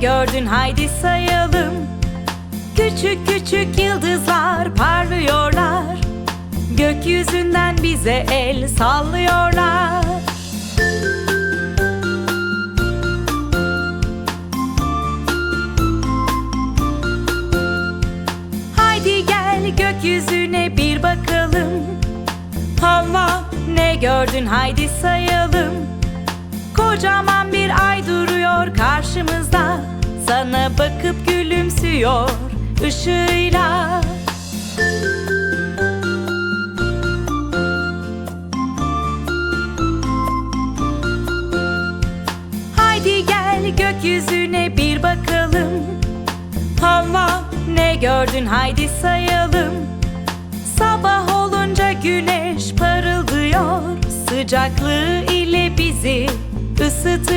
gördün haydi sayalım. Küçük küçük yıldızlar parlıyorlar. Gökyüzünden bize el sallıyorlar. Haydi gel gökyüzüne bir bakalım. Hava ne gördün haydi sayalım. Kocaman bir ay duruyor karşımızda Bakıp gülümsüyor ışığıyla. Haydi gel gökyüzüne bir bakalım. Hava ne gördün? Haydi sayalım. Sabah olunca güneş parıldıyor. Sıcaklığı ile bizi ısıtıyor